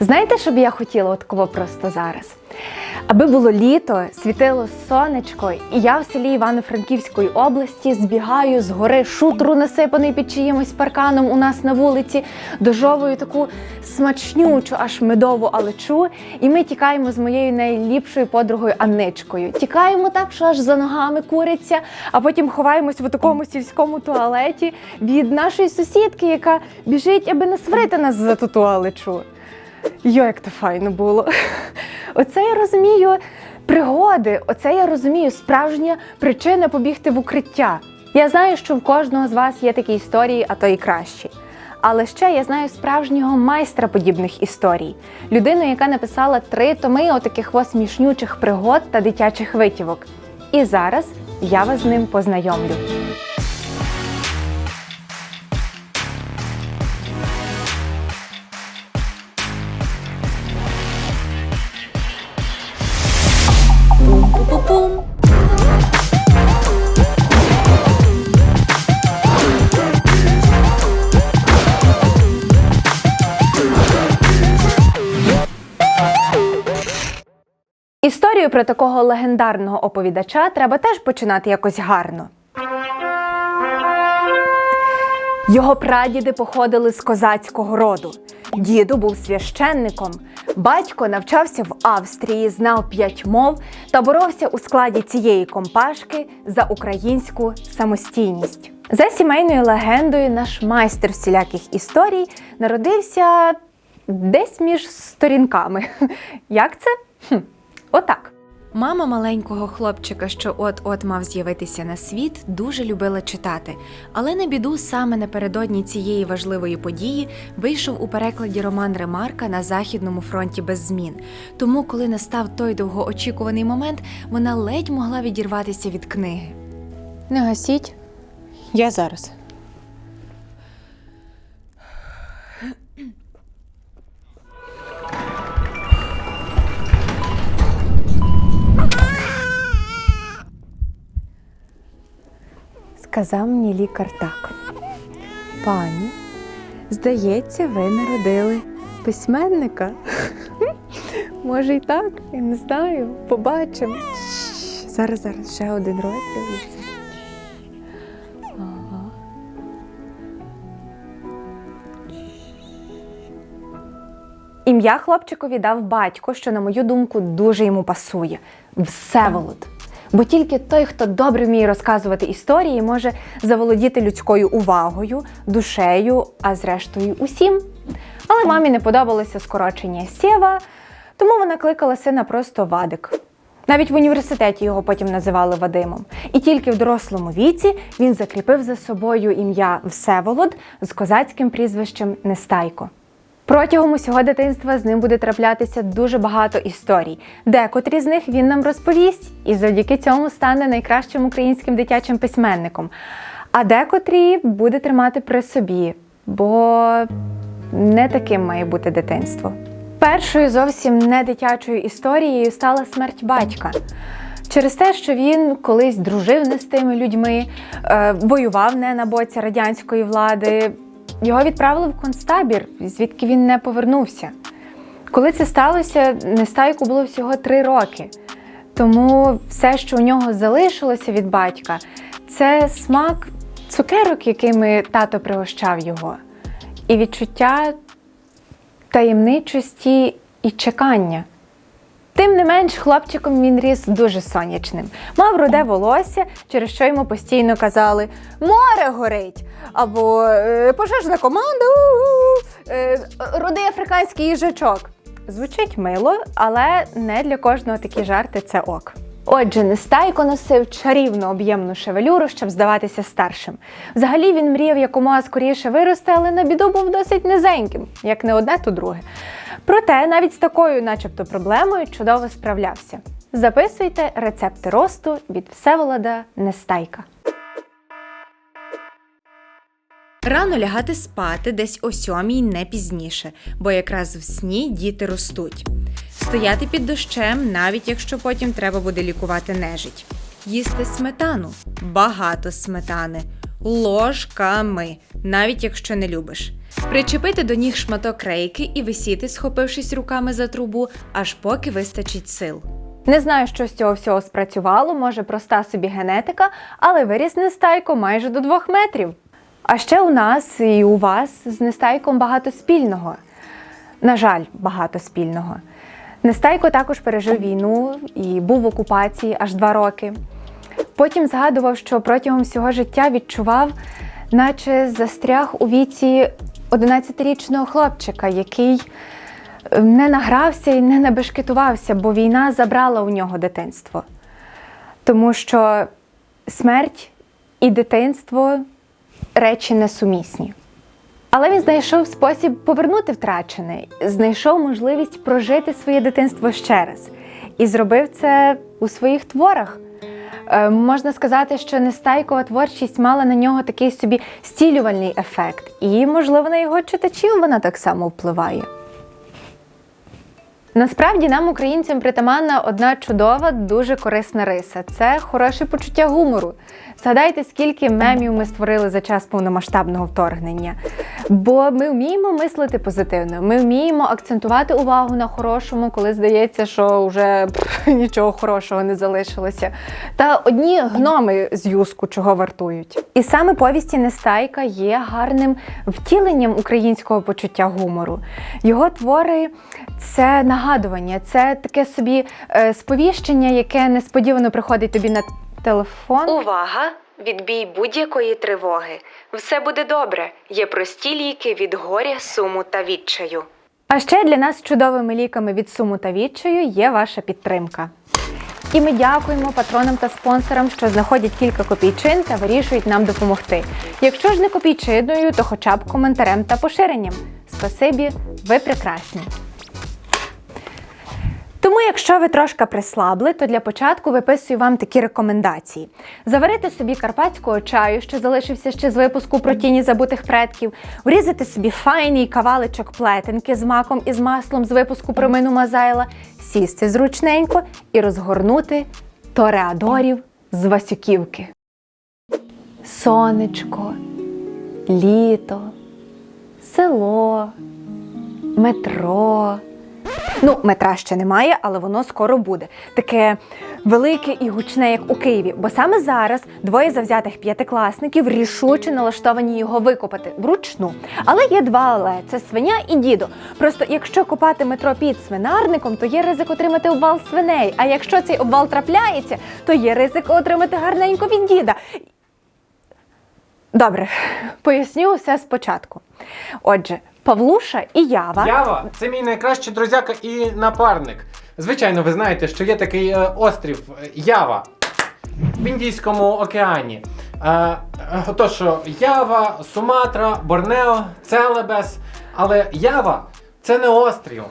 Знаєте, що б я хотіла от кого просто зараз? Аби було літо, світило сонечко, і я в селі Івано-Франківської області збігаю з гори шутру, насипаний під чиїмось парканом у нас на вулиці, дожовую таку смачнючу, аж медову алечу, і ми тікаємо з моєю найліпшою подругою Анничкою. Тікаємо так, що аж за ногами куриться, а потім ховаємось в такому сільському туалеті від нашої сусідки, яка біжить, аби не сварити нас за ту туалечу. Йо, як то файно було. Оце я розумію пригоди, оце я розумію справжня причина побігти в укриття. Я знаю, що в кожного з вас є такі історії, а то і кращі. Але ще я знаю справжнього майстра подібних історій, людину, яка написала три томи отаких ось смішнючих пригод та дитячих витівок. І зараз я вас з ним познайомлю. Історію про такого легендарного оповідача треба теж починати якось гарно. Його прадіди походили з козацького роду. Діду був священником. Батько навчався в Австрії, знав п'ять мов та боровся у складі цієї компашки за українську самостійність. За сімейною легендою, наш майстер всіляких історій народився десь між сторінками. Як це? Хм, отак. Мама маленького хлопчика, що от-от мав з'явитися на світ, дуже любила читати. Але на біду саме напередодні цієї важливої події вийшов у перекладі роман Ремарка на Західному фронті без змін. Тому, коли настав той довгоочікуваний момент, вона ледь могла відірватися від книги. Не гасіть, я зараз. Сказав мені лікар так. Пані, здається, ви народили письменника. Може, і так, я не знаю. Побачимо. Зараз, зараз ще один розділ. Ім'я хлопчикові дав батько, що, на мою думку, дуже йому пасує Всеволод. Бо тільки той, хто добре вміє розказувати історії, може заволодіти людською увагою, душею, а зрештою усім. Але мамі не подобалося скорочення Сєва, тому вона кликала сина просто Вадик. Навіть в університеті його потім називали Вадимом. І тільки в дорослому віці він закріпив за собою ім'я Всеволод з козацьким прізвищем Нестайко. Протягом усього дитинства з ним буде траплятися дуже багато історій. Декотрі з них він нам розповість, і завдяки цьому стане найкращим українським дитячим письменником. А декотрі буде тримати при собі, бо не таким має бути дитинство. Першою зовсім не дитячою історією стала смерть батька. Через те, що він колись дружив не з тими людьми, е, воював не на боці радянської влади, його відправили в концтабір, звідки він не повернувся. Коли це сталося, Нестайку було всього три роки. Тому все, що у нього залишилося від батька, це смак цукерок, якими тато пригощав його, і відчуття таємничості і чекання. Тим не менш, хлопчиком він ріс дуже сонячним. Мав руде волосся, через що йому постійно казали Море горить! або «Е, пожежна команда, у-у-у», е, рудий африканський їжачок. Звучить мило, але не для кожного такі жарти це ок. Отже, Нестайко носив чарівну об'ємну шевелюру, щоб здаватися старшим. Взагалі він мріяв якомога скоріше вирости, але на біду був досить низеньким, як не одне, то друге. Проте навіть з такою, начебто, проблемою чудово справлявся. Записуйте рецепти росту від Всеволода Нестайка. Рано лягати спати десь о сьомій не пізніше, бо якраз в сні діти ростуть. Стояти під дощем, навіть якщо потім треба буде лікувати нежить. Їсти сметану, багато сметани, ложками, навіть якщо не любиш. Причепити до ніг шматок рейки і висіти, схопившись руками за трубу, аж поки вистачить сил. Не знаю, що з цього всього спрацювало, може проста собі генетика, але виріс нестайко майже до двох метрів. А ще у нас і у вас з нестайком багато спільного. На жаль, багато спільного. Нестайко також пережив війну і був в окупації аж два роки. Потім згадував, що протягом всього життя відчував, наче застряг у віці 11-річного хлопчика, який не награвся і не набешкетувався, бо війна забрала у нього дитинство. Тому що смерть і дитинство речі несумісні. Але він знайшов спосіб повернути втрачене, знайшов можливість прожити своє дитинство ще раз. І зробив це у своїх творах. Е, можна сказати, що нестайкова творчість мала на нього такий собі стілювальний ефект, і, можливо, на його читачів вона так само впливає. Насправді нам, українцям, притаманна одна чудова, дуже корисна риса це хороше почуття гумору. Згадайте, скільки мемів ми створили за час повномасштабного вторгнення. Бо ми вміємо мислити позитивно, ми вміємо акцентувати увагу на хорошому, коли здається, що вже нічого хорошого не залишилося. Та одні гноми з юску чого вартують. І саме повісті Нестайка є гарним втіленням українського почуття гумору. Його твори це нагадування, це таке собі е, сповіщення, яке несподівано приходить тобі на телефон. Увага! Відбій будь-якої тривоги. Все буде добре. Є прості ліки від горя, суму та відчаю. А ще для нас чудовими ліками від суму та відчаю є ваша підтримка. І ми дякуємо патронам та спонсорам, що знаходять кілька копійчин та вирішують нам допомогти. Якщо ж не копійчиною, то хоча б коментарем та поширенням. Спасибі, ви прекрасні. Тому, якщо ви трошки прислабли, то для початку виписую вам такі рекомендації: заварити собі карпатського чаю, що залишився ще з випуску про тіні забутих предків, урізати собі файний каваличок плетенки з маком і з маслом з випуску про мину Мазайла, сісти зручненько і розгорнути тореадорів з Васюківки. Сонечко, літо, село, метро. Ну, метра ще немає, але воно скоро буде. Таке велике і гучне, як у Києві. Бо саме зараз двоє завзятих п'ятикласників рішуче налаштовані його викопати вручну. Але є два але це свиня і дідо. Просто якщо копати метро під свинарником, то є ризик отримати обвал свиней. А якщо цей обвал трапляється, то є ризик отримати гарненько від діда. Добре, поясню все спочатку. Отже, Павлуша і Ява. Ява це мій найкращий друзяка і напарник. Звичайно, ви знаєте, що є такий е, острів е, Ява в Індійському океані. Е, е, Отож, що Ява, Суматра, Борнео, Целебес. Але Ява це не острів.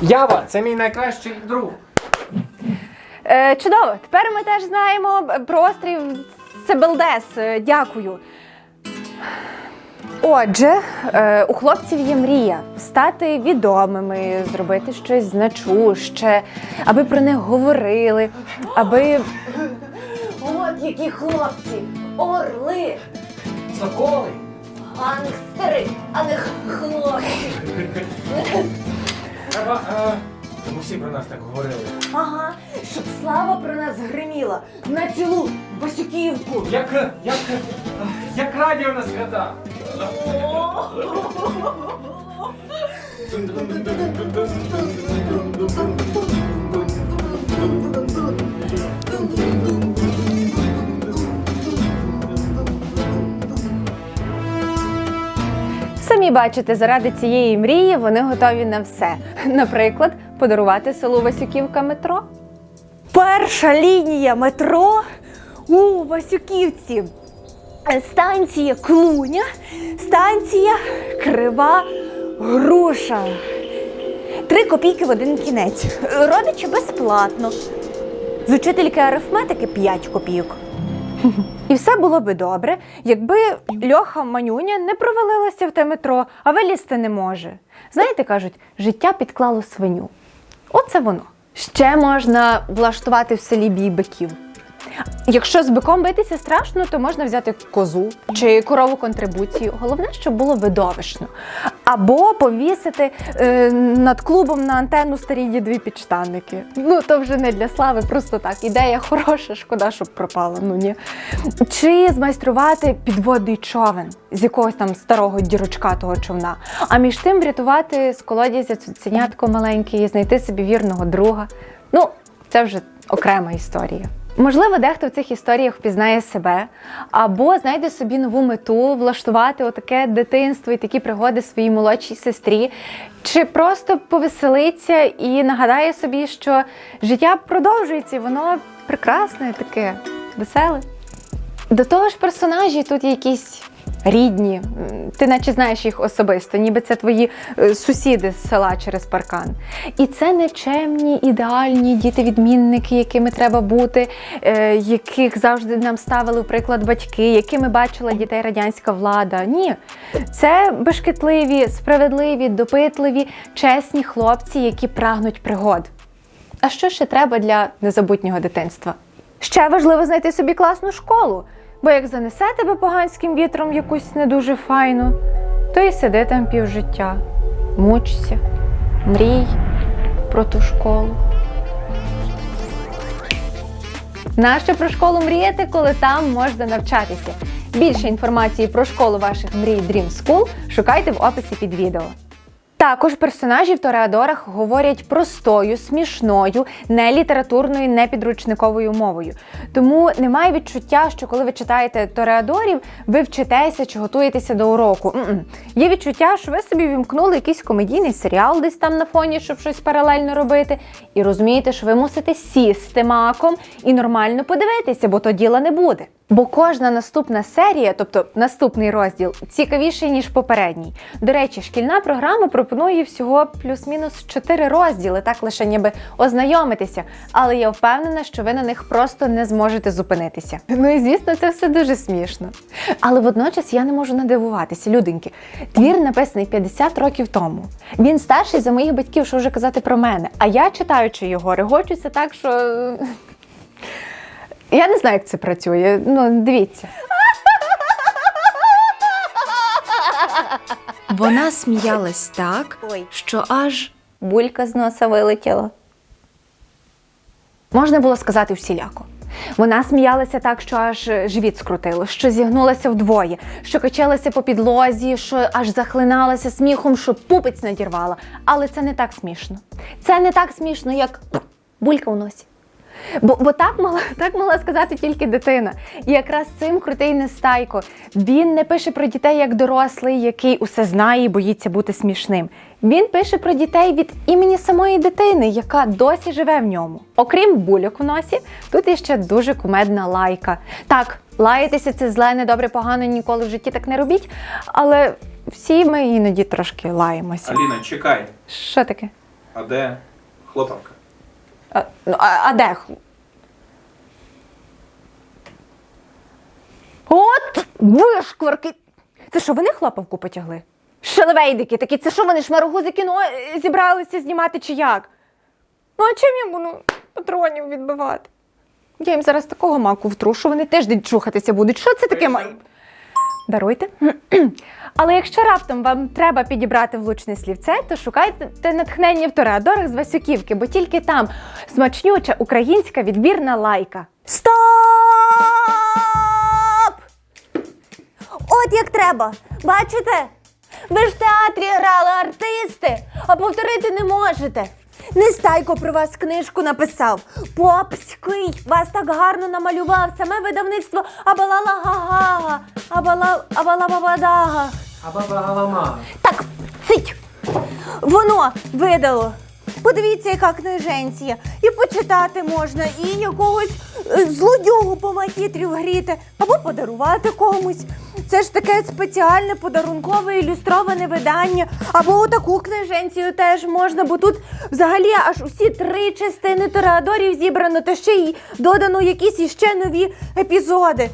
Ява це мій найкращий друг. Е, чудово, тепер ми теж знаємо про острів Себелдес. Е, Дякую. Отже, е, у хлопців є мрія стати відомими, зробити щось значуще, аби про них говорили, аби. От які хлопці! Орли! Соколи. Гангстери, а не хлопці! Треба, е, щоб усі про нас так говорили. Ага, щоб слава про нас гриміла на цілу Басюківку! Як, як, як радіо на свята. Самі бачите, заради цієї мрії вони готові на все. Наприклад, подарувати селу Васюківка метро. Перша лінія метро у Васюківці. Станція Клуня, станція Крива Груша. Три копійки в один кінець. Родичі безплатно. З учительки арифметики 5 копійок. І все було би добре, якби Льоха Манюня не провалилася в те метро, а вилізти не може. Знаєте, кажуть, життя підклало свиню. Оце воно. Ще можна влаштувати в селі бій биків. Якщо з биком битися страшно, то можна взяти козу чи корову контрибуцію. Головне, щоб було видовищно. Або повісити е, над клубом на антенну старі дідові підштанники. Ну то вже не для слави, просто так. Ідея хороша, шкода, щоб пропала. Ну ні. Чи змайструвати підводний човен з якогось там старого дірочкатого човна, а між тим врятувати з колодязя цуценятко маленьке і знайти собі вірного друга. Ну, це вже окрема історія. Можливо, дехто в цих історіях впізнає себе, або знайде собі нову мету влаштувати отаке дитинство і такі пригоди своїй молодшій сестрі, чи просто повеселиться і нагадає собі, що життя продовжується, і воно прекрасне, таке веселе. До того ж, персонажі тут якісь рідні, ти наче знаєш їх особисто, ніби це твої е, сусіди з села через паркан. І це не чемні, ідеальні діти-відмінники, якими треба бути, е, яких завжди нам ставили приклад батьки, якими бачила дітей радянська влада. Ні, це бешкетливі, справедливі, допитливі, чесні хлопці, які прагнуть пригод. А що ще треба для незабутнього дитинства? Ще важливо знайти собі класну школу, бо як занесе тебе поганським вітром якусь не дуже файну, то і сиди там півжиття, мучся, мрій про ту школу. Нащо про школу мріяти, коли там можна навчатися? Більше інформації про школу ваших мрій Dream School шукайте в описі під відео. Також персонажі в Тореадорах говорять простою, смішною, не літературною, не підручниковою мовою. Тому немає відчуття, що коли ви читаєте Тореадорів, ви вчитеся чи готуєтеся до уроку. М-м. Є відчуття, що ви собі вімкнули якийсь комедійний серіал десь там на фоні, щоб щось паралельно робити, і розумієте, що ви мусите сісти маком і нормально подивитися, бо то діла не буде. Бо кожна наступна серія, тобто наступний розділ, цікавіший ніж попередній. До речі, шкільна програма пропонує всього плюс-мінус 4 розділи, так лише ніби ознайомитися. Але я впевнена, що ви на них просто не зможете зупинитися. Ну і звісно, це все дуже смішно. Але водночас я не можу надивуватися, люденьки. Твір написаний 50 років тому. Він старший за моїх батьків, що вже казати про мене. А я читаючи його, регочуся так, що. Я не знаю, як це працює. Ну, дивіться. Вона сміялась так, Ой. що аж Булька з носа вилетіла. Можна було сказати всіляко. Вона сміялася так, що аж живіт скрутило, що зігнулася вдвоє, що качалася по підлозі, що аж захлиналася сміхом, що пупець надірвала. Але це не так смішно. Це не так смішно, як булька у носі. Бо, бо так мала так могла сказати тільки дитина. І якраз цим крутий Нестайко. Він не пише про дітей як дорослий, який усе знає і боїться бути смішним. Він пише про дітей від імені самої дитини, яка досі живе в ньому. Окрім бульок у носі, тут є ще дуже кумедна лайка. Так, лаятися це зле, недобре, погано, ніколи в житті так не робіть, але всі ми іноді трошки лаємося. Аліна, чекай. Що таке? А де хлопавка? А, ну, а, а де? От вишкварки! Це що, вони хлопавку потягли? Шелевейдики такі, це що вони шмарогузи кіно е, зібралися знімати чи як? Ну, а чим я буду патронів відбивати? Я їм зараз такого маку втру, що вони тиждень чухатися будуть. Що це таке має? Даруйте. Але якщо раптом вам треба підібрати влучне слівце, то шукайте натхнення в Тореадорах з Васюківки, бо тільки там смачнюча українська відбірна лайка. Стоп! От як треба. Бачите? Ви ж в театрі грали артисти, а повторити не можете. Нестайко про вас книжку написав. Попський вас так гарно намалював. Саме видавництво Абалала Гагага, Абала Абала Бабадага. А баба Галама. Так, цить! Воно видало. Подивіться, яка книженція. І почитати можна, і якогось е, злодюгу по макітрі вгріти, або подарувати комусь. Це ж таке спеціальне подарункове ілюстроване видання. Або отаку книженцію теж можна, бо тут взагалі аж усі три частини Тореадорів зібрано, та ще й додано якісь іще нові епізоди.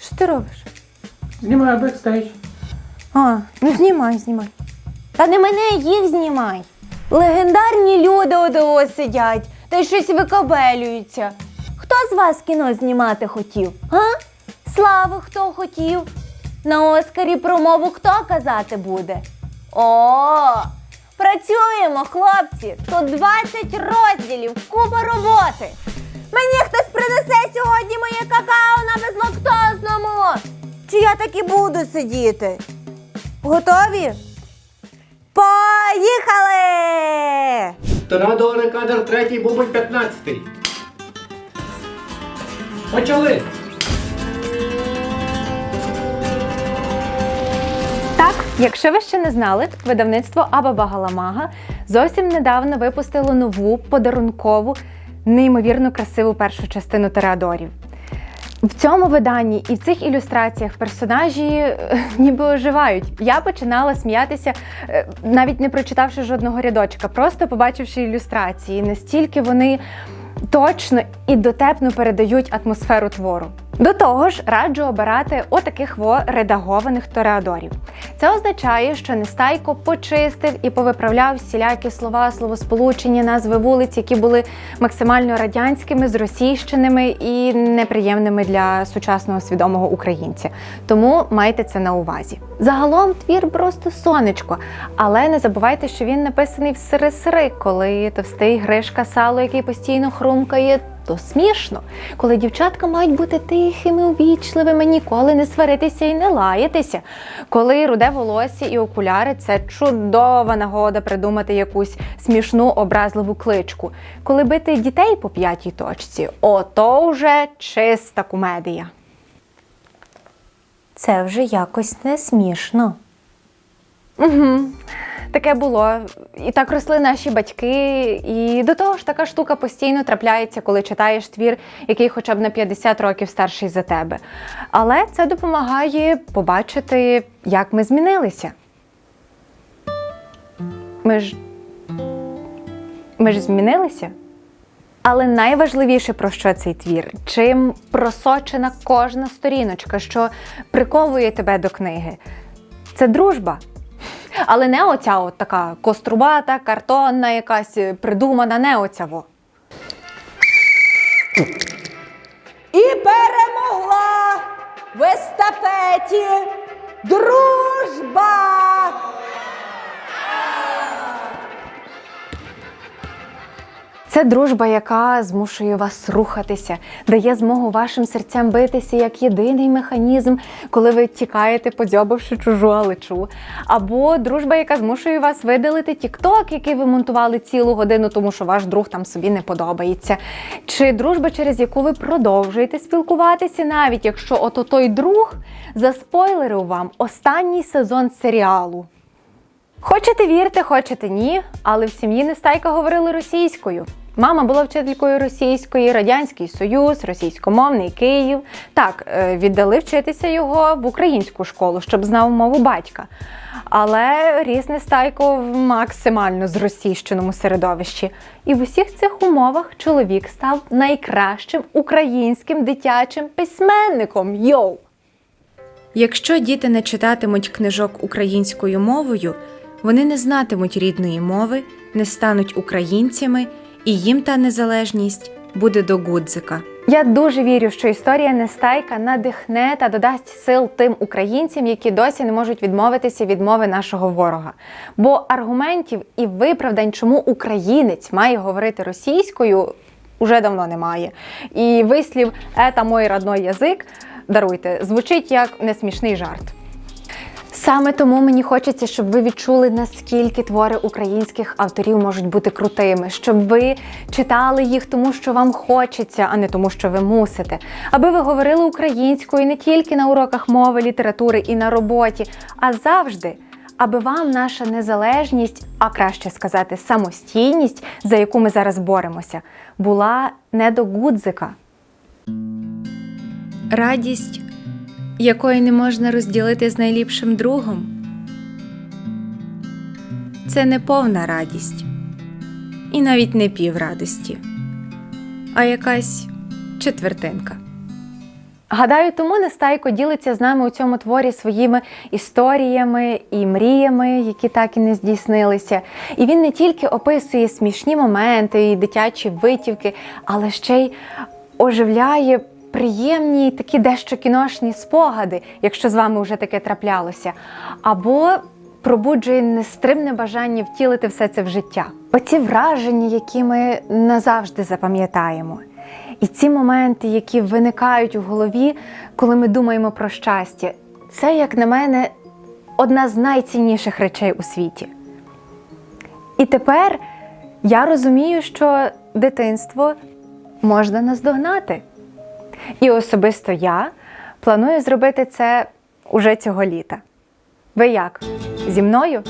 Що ти робиш? Знімаю бекстейдж. А, ну знімай, знімай. Та не мене, їх знімай. Легендарні люди ОДО сидять, та й щось викабелюються. Хто з вас кіно знімати хотів? А? Слави хто хотів? На Оскарі промову хто казати буде? О, працюємо, хлопці! Тут 20 розділів, купа роботи. Мені хтось принесе сьогодні моє какао на безлактозному. Чи я так і буду сидіти? Готові? Поїхали! Торадор кадр третій, бубль 15. Почали! Так, якщо ви ще не знали, видавництво Абаба Галамага зовсім недавно випустило нову подарункову, неймовірно красиву першу частину Тореадорів. В цьому виданні і в цих ілюстраціях персонажі е, ніби оживають. Я починала сміятися, е, навіть не прочитавши жодного рядочка, просто побачивши ілюстрації. Настільки вони точно і дотепно передають атмосферу твору. До того ж, раджу обирати отаких во редагованих тореадорів. Це означає, що Нестайко почистив і повиправляв всілякі слова, словосполучення, назви вулиць, які були максимально радянськими, зросійщеними і неприємними для сучасного свідомого українця. Тому майте це на увазі. Загалом твір просто сонечко, але не забувайте, що він написаний в сири-сири, коли товстий Гришка сало, який постійно хрумкає. То смішно, коли дівчатка мають бути тихими, увічливими, ніколи не сваритися і не лаятися. Коли руде волосся і окуляри це чудова нагода придумати якусь смішну образливу кличку. Коли бити дітей по п'ятій точці, ото вже чиста комедія. Це вже якось не смішно. Угу. Таке було. І так росли наші батьки. І до того ж, така штука постійно трапляється, коли читаєш твір, який хоча б на 50 років старший за тебе. Але це допомагає побачити, як ми змінилися. Ми ж. Ми ж змінилися. Але найважливіше про що цей твір, чим просочена кожна сторіночка, що приковує тебе до книги, це дружба. Але не оця от така кострубата, картонна, якась е, придумана, не оця во. І перемогла в естафеті дружба! Це дружба, яка змушує вас рухатися, дає змогу вашим серцям битися як єдиний механізм, коли ви тікаєте, подзьобавши чужу алечу. Або дружба, яка змушує вас видалити тікток, який ви монтували цілу годину, тому що ваш друг там собі не подобається. Чи дружба, через яку ви продовжуєте спілкуватися, навіть якщо ото той друг заспойлерив вам останній сезон серіалу. Хочете вірте, хочете ні, але в сім'ї Нестайка говорили російською. Мама була вчителькою російської, Радянський Союз, російськомовний Київ. Так, е, віддали вчитися його в українську школу, щоб знав мову батька. Але ріс Нестайко в максимально зросійщеному середовищі. І в усіх цих умовах чоловік став найкращим українським дитячим письменником. Йоу! Якщо діти не читатимуть книжок українською мовою, вони не знатимуть рідної мови, не стануть українцями, і їм та незалежність буде до гудзика. Я дуже вірю, що історія Нестайка надихне та додасть сил тим українцям, які досі не можуть відмовитися від мови нашого ворога. Бо аргументів і виправдань, чому українець має говорити російською, уже давно немає. І вислів «ета мой родной язик, даруйте, звучить як несмішний жарт. Саме тому мені хочеться, щоб ви відчули, наскільки твори українських авторів можуть бути крутими, щоб ви читали їх, тому що вам хочеться, а не тому, що ви мусите. Аби ви говорили українською не тільки на уроках мови, літератури і на роботі, а завжди. Аби вам наша незалежність, а краще сказати, самостійність, за яку ми зараз боремося, була не до гудзика. Радість, якої не можна розділити з найліпшим другом. Це не повна радість, і навіть не піврадості, а якась четвертинка. Гадаю, тому Нестайко ділиться з нами у цьому творі своїми історіями і мріями, які так і не здійснилися. І він не тільки описує смішні моменти і дитячі витівки, але ще й оживляє приємні такі дещо кіношні спогади, якщо з вами вже таке траплялося, або пробуджує нестримне бажання втілити все це в життя. Оці враження, які ми назавжди запам'ятаємо. І ці моменти, які виникають у голові, коли ми думаємо про щастя, це, як на мене, одна з найцінніших речей у світі. І тепер я розумію, що дитинство можна наздогнати. І особисто я планую зробити це уже цього літа. Ви як? Зі мною?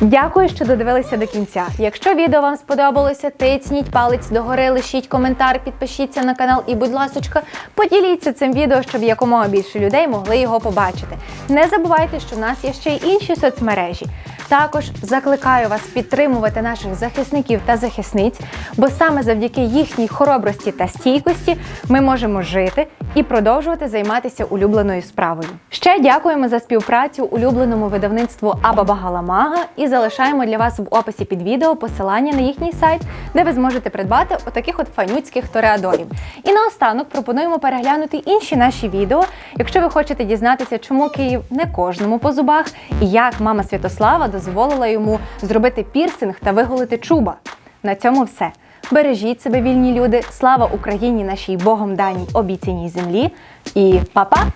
Дякую, що додивилися до кінця. Якщо відео вам сподобалося, тицніть палець догори, лишіть коментар, підпишіться на канал і, будь ласочка, поділіться цим відео, щоб якомога більше людей могли його побачити. Не забувайте, що в нас є ще й інші соцмережі. Також закликаю вас підтримувати наших захисників та захисниць, бо саме завдяки їхній хоробрості та стійкості ми можемо жити і продовжувати займатися улюбленою справою. Ще дякуємо за співпрацю улюбленому видавництву Абаба Галамага і залишаємо для вас в описі під відео посилання на їхній сайт, де ви зможете придбати отаких от фанюцьких тореадорів. І наостанок пропонуємо переглянути інші наші відео, якщо ви хочете дізнатися, чому Київ не кожному по зубах і як мама Святослава дозволила йому зробити пірсинг та виголити чуба. На цьому все. Бережіть себе, вільні люди. Слава Україні, нашій Богом даній обіцяній землі. І па-па!